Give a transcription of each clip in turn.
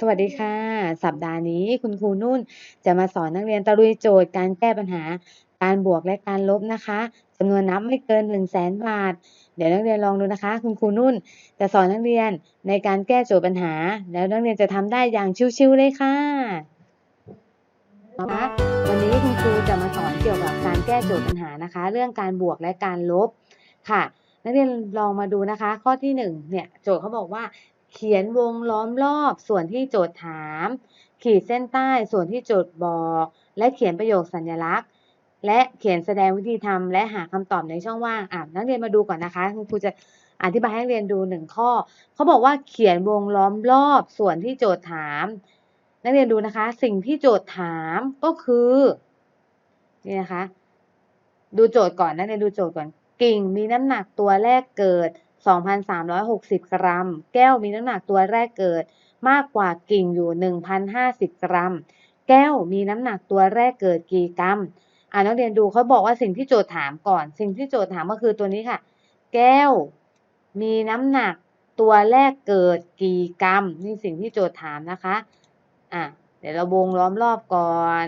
สวัสดีค่ะ สัปดาห์นี้คุณครูนุ่นจะมาสอนนักเรียนตะลุยโจทย์การแก้ปัญหา การบวกและการลบนะคะจำนวนนับไม่เกิน 1 0 0 0 0แสนบาท เดี๋ยวนักเรียนลองดูนะคะ คุณครูนุ่นจะสอนนักเรียนในการแก้โจทย์ปัญหา แล้วนักเรียนจะทำได้อย่างชิวๆเลยค่ะนะคะวันนี้คุณครูจะมาสอนเกี่ยวกับการแก้โจทย์ปัญหานะคะ เรื่องการบวกและการลบค่ะนักเรียนลองมาดูนะคะ ข้อที่หนึ่งเนี่ยโจทย์เขาบอกว่า เขียนวงล้อมรอบส่วนที่โจทย์ถาม ขีดเส้นใต้ส่วนที่โจทย์บอก และเขียนประโยคสัญลักษณ์ และเขียนแสดงวิธีทำและหาคำตอบในช่องว่างอะนักเรียนมาดูก่อนนะคะคุณครูจะอธิบายให้นักเรียนดูหนึ่งข้อ เขาบอกว่าเขียนวงล้อมรอบส่วนที่โจทย์ถาม นักเรียนดูนะคะ สิ่งที่โจทย์ถามก็คือนี่นะคะ ดูโจทย์ก่อนนักเรียนดูโจทย์ก่อนกิ่งมีน้ำหนักตัวแรกเกิด 2,360 กรัม แก้วมีน้ำหนักตัวแรกเกิดมากกว่ากิ่งอยู่ 1,050 กรัม แก้วมีน้ำหนักตัวแรกเกิดกี่กรัม อ่านักเรียนดูเขาบอกว่าสิ่งที่โจทย์ถามก่อน สิ่งที่โจทย์ถามก็คือตัวนี้ค่ะ แก้วมีน้ำหนักตัวแรกเกิดกี่กรัม นี่สิ่งที่โจทย์ถามนะคะ อะ เดี๋ยวเราวงล้อมรอบก่อน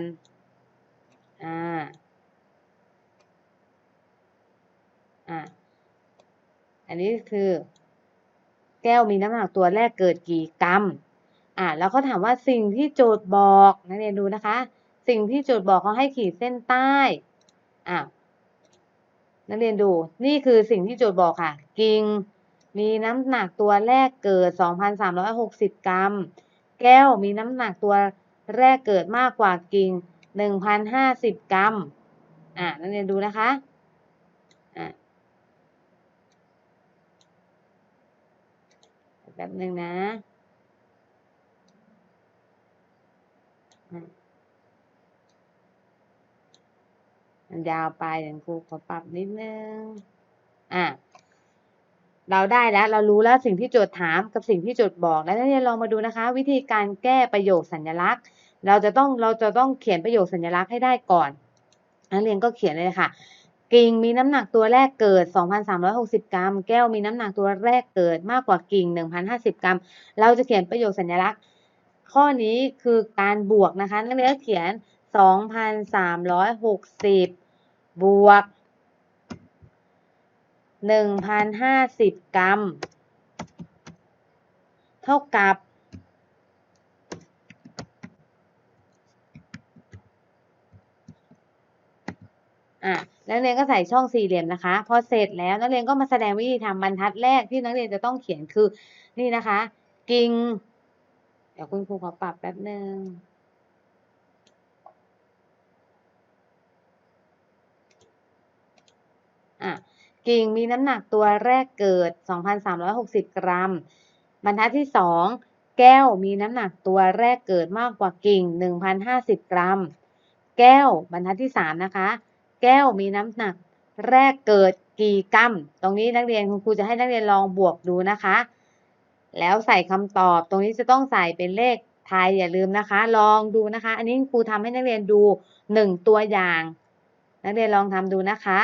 อ่า อะ นนี้คือ แก้วมีน้ำหนักตัวแรกเกิดกี่กรัมอะแล้วเขาถามว่าสิ่งที่โจทย์บอกนักเรียนดูนะคะ สิ่งที่โจทย์บอกเขาให้ขีดเส้นใต้อะนักเรียนดูนี่คือสิ่งที่โจทย์บอกค่ะ กิ่งมีน้ำหนักตัวแรกเกิด 2,360 กรัม แก้วมีน้ำหนักตัวแรกเกิดมากกว่ากิ่ง 1,050 กรัม อะนักเรียนดูนะคะ อะ แป๊บหนึ่งนะมันยาวไปเดี๋ยวครูขอปรับนิดนึง อะ เราได้แล้ว เรารู้แล้วสิ่งที่โจทย์ถามกับสิ่งที่โจทย์บอก แล้วเรียนลองมาดูนะคะ วิธีการแก้ประโยคสัญลักษณ์ เราจะต้องเราจะต้องเขียนประโยคสัญลักษณ์ให้ได้ก่อนนักเรียนก็เขียนเลยค่ะ กิ่งมีน้ำหนักตัวแรกเกิด 2,360 กรัม แก้วมีน้ำหนักตัวแรกเกิดมากกว่ากิ่ง 1,050 กรัม เราจะเขียนประโยคสัญลักษณ์ ข้อนี้คือการบวกนะคะ นักเรียนเขียน 2,360 บวก 1,050 กรัม เท่ากับอะ นักเรียนก็ใส่ช่องสี่เหลี่ยมนะคะ พอเสร็จแล้วนักเรียนก็มาแสดงวิธีทำบรรทัดแรกที่นักเรียนจะต้องเขียนคือนี่นะคะ กิ่งเดี๋ยวคุณครูขอปรับแป๊บหนึ่งอะกิ่งมีน้ำหนักตัวแรกเกิด 2,360 กรัม บรรทัดที่ 2 แก้วมีน้ำหนักตัวแรกเกิดมากกว่ากิ่ง 1,050 กรัม แก้วบรรทัดที่ 3 นะคะ แก้วมีน้ำหนัก แรกเกิดกี่กรัม ตรงนี้นักเรียนคุณครูจะให้นักเรียนลองบวกดูนะคะ แล้วใส่คำตอบ ตรงนี้จะต้องใส่เป็นเลขไทยอย่าลืมนะคะ ลองดูนะคะ อันนี้ครูทำให้นักเรียนดูหนึ่งตัวอย่าง นักเรียนลองทำดูนะคะ